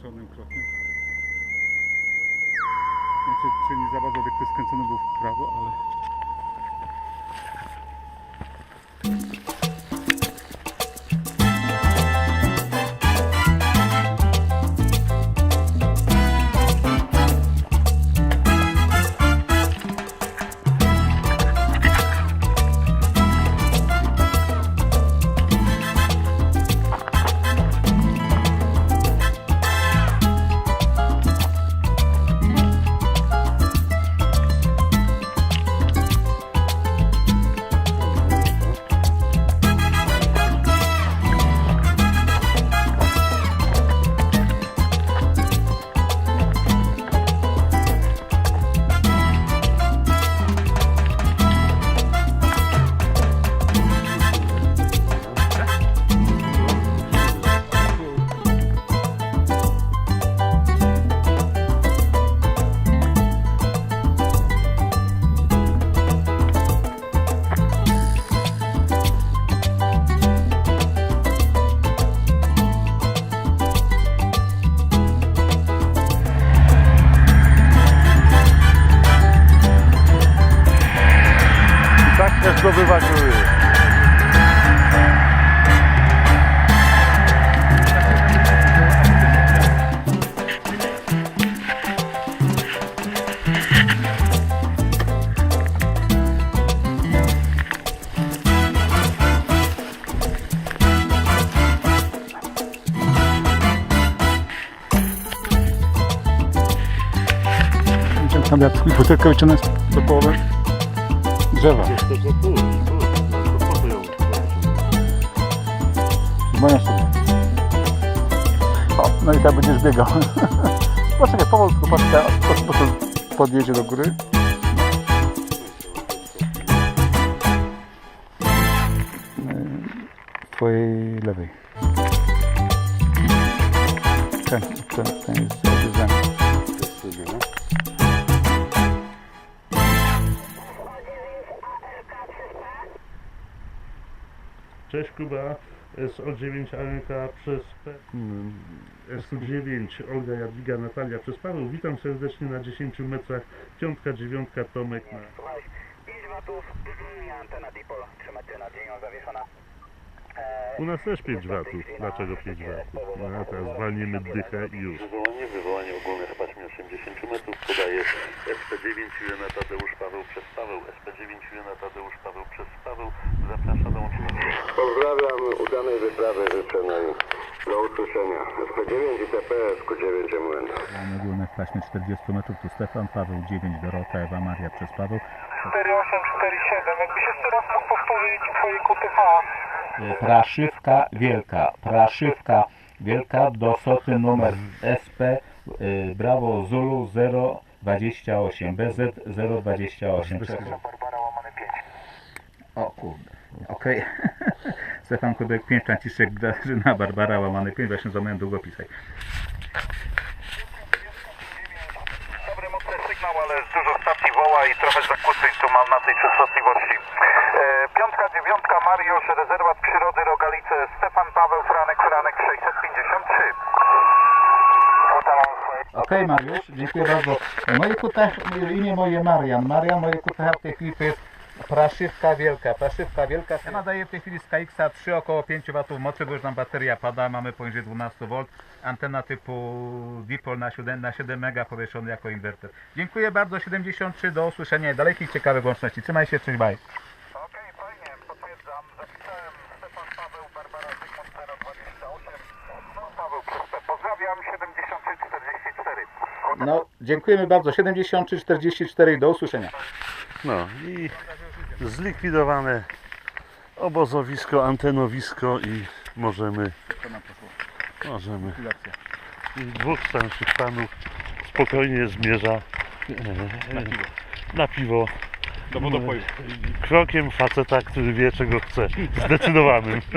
skręconym krokiem. Znaczy, czy nie za bardzo obiekt skręcony był w prawo, ale... Zdobywa góry. Wyciąg tam i butelkę wyciągnąć do połowy drzewa. Tu. No sobie. O, no i tak będziesz biegał. Poczekaj, powolutku, prostu podjedzie do góry. W twojej lewej. Ten, ten, ten jest odwiedzany. Cześć Kuba, SO9 ANK przez P. Mm, SU9 Olga Jadwiga Natalia przez Paweł. Witam serdecznie na 10 metrach. Piątka, dziewiątka, Tomek na... Słuchaj, 5 watów i antena dipol, trzymać się nad ziemią zawieszona. U nas też 5 watów. Dlaczego 5 watów? No a teraz zwalniemy dychę i już. Wywołanie, wywołanie ogólne w paśmie 80 metrów podaje SP9 Juliana Tadeusz Paweł przez Paweł. SP9 Juliana Tadeusz Paweł przez Paweł. Zaprasza do łączenia. Pozdrawiam, udanej wyprawy życzę no i do usłyszenia. SP9 i TPS Q9 MN. Mamy ogólne w paśmie 40 metrów, tu Stefan, Paweł 9, Dorota, Ewa Maria przez Paweł. 4847, jakbyś jeszcze raz mógł powtórzyć twoje QTH. Praszywka Wielka, Praszywka Wielka do soty numer SP y, Brawo Zulu 028 BZ 028 Barbara łamany 5. O kurde, okej. Stefan Kubek 5, Franciszek Grażyna, Barbara, łamany 5, właśnie zamiast długopisaj. Dobry, mocny sygnał, ale dużo stacji woła i trochę zakłóceń tu mam na tej częstotliwości. E, piątka, dziewiątka, Mariusz, rezerwat przyrody, Rogalice, Stefan Paweł, Franek, Franek 653. Udalam swoje Okej Mariusz, dziękuję bardzo. Moje QTH, imię moje Marian. Marian, moje QTH w tej chwili to jest Praszywka Wielka. Praszywka Wielka. Ja nadaję w tej chwili z KX 3 około 5 W mocy, bo już nam bateria pada, mamy poniżej 12 V. Antena typu Dipol na 7, na 7 MB powieszony jako inwerter. Dziękuję bardzo, 73, do usłyszenia i dalekich ciekawych łączności. Trzymaj się, cześć, bye. Okej, fajnie, potwierdzam. Zapisałem Stefan Paweł, Barbara Zygmunt 028. No, Paweł Krzysztof, pozdrawiam, 7344. No, dziękujemy bardzo, 73, 44 do usłyszenia. No i zlikwidowane obozowisko, antenowisko i możemy, możemy dwóch starszych panów spokojnie zmierza e, na piwo. Do wodopoju. Krokiem faceta, który wie czego chce. Zdecydowanym.